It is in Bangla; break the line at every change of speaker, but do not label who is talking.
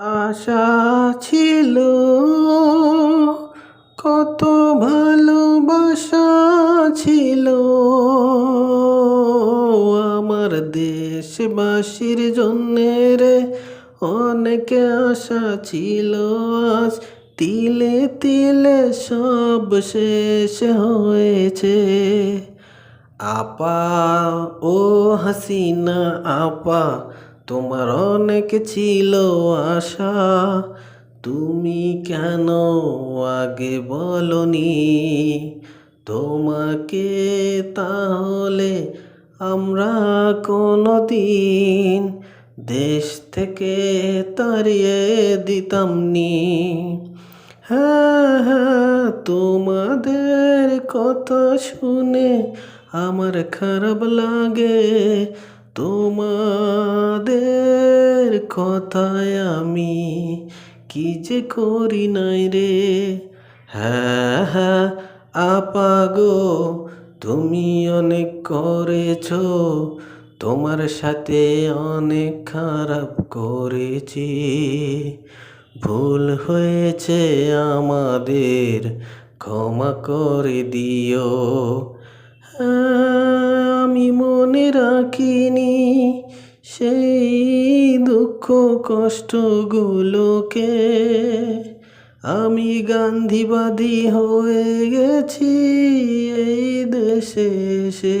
আশা ছিল কত ভালোবাসা ছিল। আমার দেশবাসীর জন্যে রে অনেক আশা ছিল। আজ তিলে তিলে সব শেষ হয়েছে। আপা ও হাসিনা, আপা তোমার অনেক ছিল আশা, তুমি কেন আগে বলনি? তোমাকে তাহলে আমরা কোনো দিন দেশ থেকে তাড়িয়ে দিতাম নি হ্যাঁ হ্যাঁ তোমাদের কথা শুনে আমার খারাপ লাগে। তোমাদের কথায় আমি কি যে করি নাই রে? হ্যাঁ হ্যাঁ আপা গো তুমি অনেক করেছ তোমার সাথে অনেক খারাপ করেছি। ভুল হয়েছে আমাদের ক্ষমা করে দিও। হ্যাঁ, আমি মনে রাখিনি সেই দুঃখ কষ্টগুলোকে। আমি গান্ধীবাদী হয়ে গেছি এই দেশে এসে।